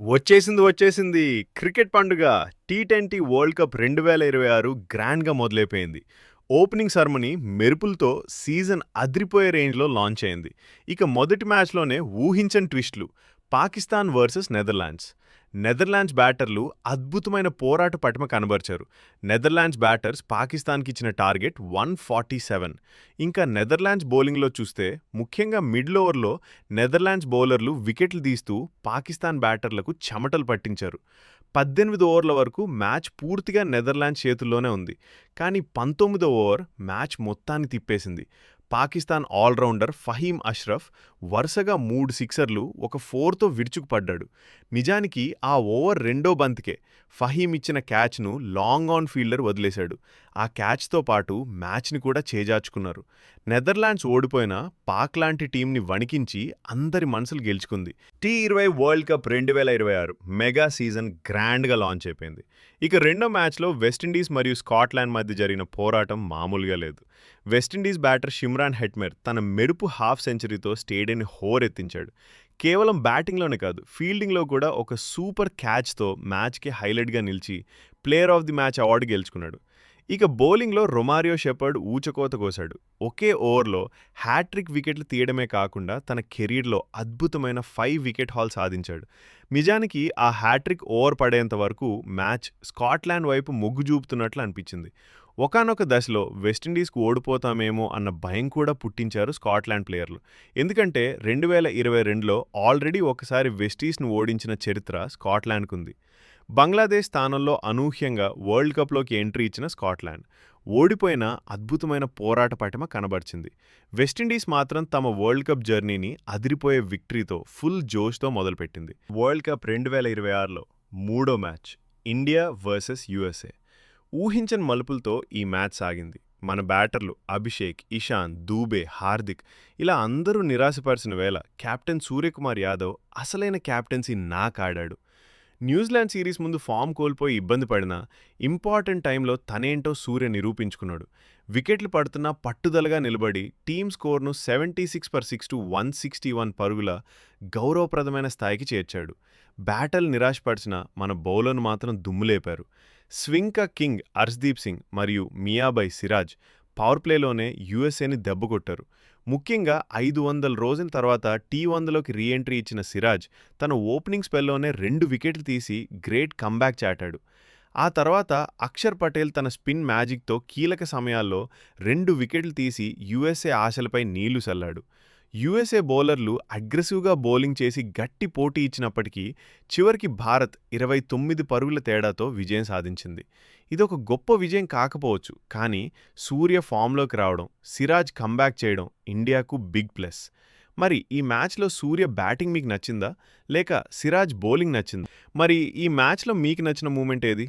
వచ్చేసింది వచ్చేసింది. క్రికెట్ పండుగ టీ ట్వంటీ వరల్డ్ కప్ రెండు వేల ఇరవై ఆరు గ్రాండ్గా మొదలైపోయింది. ఓపెనింగ్ సెరమనీ మెరుపులతో సీజన్ అదిరిపోయే రేంజ్లో లాంచ్ అయింది ఇక మొదటి మ్యాచ్లోనే ఊహించని ట్విస్ట్లు. Pakistan versus Netherlands. నెదర్లాండ్స్ బ్యాటర్లు అద్భుతమైన పోరాట పటిమ కనబరిచారు. నెదర్లాండ్స్ బ్యాటర్స్ పాకిస్తాన్కి ఇచ్చిన టార్గెట్ వన్ ఫార్టీ సెవెన్. ఇంకా నెదర్లాండ్స్ బౌలింగ్లో చూస్తే ముఖ్యంగా మిడిల్ ఓవర్లో నెదర్లాండ్స్ బౌలర్లు వికెట్లు తీస్తూ పాకిస్తాన్ బ్యాటర్లకు చెమటలు పట్టించారు. పద్దెనిమిది ఓవర్ల వరకు మ్యాచ్ పూర్తిగా నెదర్లాండ్స్ చేతుల్లోనే ఉంది. కానీ పంతొమ్మిదో ఓవర్ మ్యాచ్ మొత్తాన్ని తిప్పేసింది. పాకిస్తాన్ ఆల్రౌండర్ ఫహీం అష్రఫ్ వరుసగా మూడు సిక్సర్లు ఒక ఫోర్తో విరుచుకుపడ్డాడు. నిజానికి ఆ ఓవర్ రెండో బంతికే ఫహీం ఇచ్చిన క్యాచ్ను లాంగ్ ఆన్ ఫీల్డర్ వదిలేశాడు. ఆ క్యాచ్తో పాటు మ్యాచ్ని కూడా చేజార్చుకున్నారు. నెదర్లాండ్స్ ఓడిపోయినా పాక్ లాంటి టీంని వణికించి అందరి మనసులు గెలుచుకుంది. టీ ఇరవై వరల్డ్ కప్ రెండు వేల ఇరవై ఆరు మెగా సీజన్ గ్రాండ్గా లాంచ్ అయిపోయింది. ఇక రెండో మ్యాచ్లో వెస్టిండీస్ మరియు స్కాట్లాండ్ మధ్య జరిగిన పోరాటం మామూలుగా లేదు. వెస్టిండీస్ బ్యాటర్ షిమ్రాన్ హెట్మెర్ తన మెరుపు హాఫ్ సెంచరీతో స్టేడియంని హోరెత్తించాడు. కేవలం బ్యాటింగ్లోనే కాదు ఫీల్డింగ్లో కూడా ఒక సూపర్ క్యాచ్తో మ్యాచ్కి హైలైట్గా నిలిచి player of the match award గెలుచుకున్నాడు. ఇక బౌలింగ్లో రొమారియో షెపర్డ్ ఊచకోత కోశాడు. ఒకే ఓవర్లో హ్యాట్రిక్ వికెట్లు తీయడమే కాకుండా తన కెరీర్లో అద్భుతమైన ఫైవ్ వికెట్ హాల్ సాధించాడు. నిజానికి ఆ హ్యాట్రిక్ ఓవర్ పడేంత వరకు మ్యాచ్ స్కాట్లాండ్ వైపు మొగ్గు చూపుతున్నట్లు అనిపించింది. ఒకనొక దశలో వెస్టిండీస్కు ఓడిపోతామేమో అన్న భయం కూడా పుట్టించారు స్కాట్లాండ్ ప్లేయర్లు. ఎందుకంటే రెండు వేల ఇరవై రెండులో ఆల్రెడీ ఒకసారి వెస్టీస్ను ఓడించిన చరిత్ర స్కాట్లాండ్కుంది. బంగ్లాదేశ్ స్థానంలో అనూహ్యంగా వరల్డ్ కప్లోకి ఎంట్రీ ఇచ్చిన స్కాట్లాండ్. ఓడిపోయిన అద్భుతమైన పోరాట పటిమ కనబరిచింది. వెస్టిండీస్ మాత్రం తమ వరల్డ్ కప్ జర్నీని అదిరిపోయే విక్టరీతో ఫుల్ జోష్తో మొదలుపెట్టింది. వరల్డ్ కప్ రెండు వేల ఇరవై ఆరులో మూడో మ్యాచ్ ఇండియా వర్సెస్ యుఎస్ఏ. ఊహించని మలుపులతో ఈ మ్యాచ్ సాగింది. మన బ్యాటర్లు అభిషేక్ ఇషాన్ దూబే హార్దిక్ ఇలా అందరూ నిరాశపరిచిన వేళ కెప్టెన్ సూర్యకుమార్ యాదవ్ అసలైన కెప్టెన్సీ నాకాడాడు. న్యూజిలాండ్ సిరీస్ ముందు ఫామ్ కోల్పోయి ఇబ్బంది పడినా ఇంపార్టెంట్ టైంలో తనేంటో సూర్య నిరూపించుకున్నాడు. వికెట్లు పడుతున్నా పట్టుదలగా నిలబడి టీమ్ స్కోర్ను seventy six per six to one sixty one పరుగుల గౌరవప్రదమైన స్థాయికి చేర్చాడు. బ్యాటల్ నిరాశపరిచిన మన బౌలర్ను మాత్రం దుమ్ములేపారు. స్వింక కింగ్ అర్స్దీప్ సింగ్ మరియు మియాబై సిరాజ్ పవర్ ప్లేలోనే యుఎస్ఏని దెబ్బకొట్టారు ముఖ్యంగా ఐదు వందల రోజుల తర్వాత టీ వందలోకి రీఎంట్రీ ఇచ్చిన సిరాజ్ తన ఓపెనింగ్ స్పెల్లోనే రెండు వికెట్లు తీసి గ్రేట్ కంబ్యాక్ చాటాడు. ఆ తర్వాత అక్షర్ పటేల్ తన స్పిన్ మ్యాజిక్తో కీలక సమయాల్లో రెండు వికెట్లు తీసి యుఎస్ఏ ఆశలపై నీళ్ళు చల్లాడు. యుఎస్ఏ బౌలర్లు అగ్రెసివ్గా బౌలింగ్ చేసి గట్టి పోటీ ఇచ్చినప్పటికీ చివరికి భారత్ ఇరవై తొమ్మిది పరుగుల తేడాతో విజయం సాధించింది. ఇదొక గొప్ప విజయం కాకపోవచ్చు కానీ సూర్య ఫామ్లోకి రావడం సిరాజ్ కంబ్యాక్ చేయడం ఇండియాకు బిగ్ ప్లస్. మరి ఈ మ్యాచ్లో సూర్య బ్యాటింగ్ మీకు నచ్చిందా? లేక సిరాజ్ బౌలింగ్ నచ్చిందా? మరి ఈ మ్యాచ్లో మీకు నచ్చిన మూమెంట్ ఏది?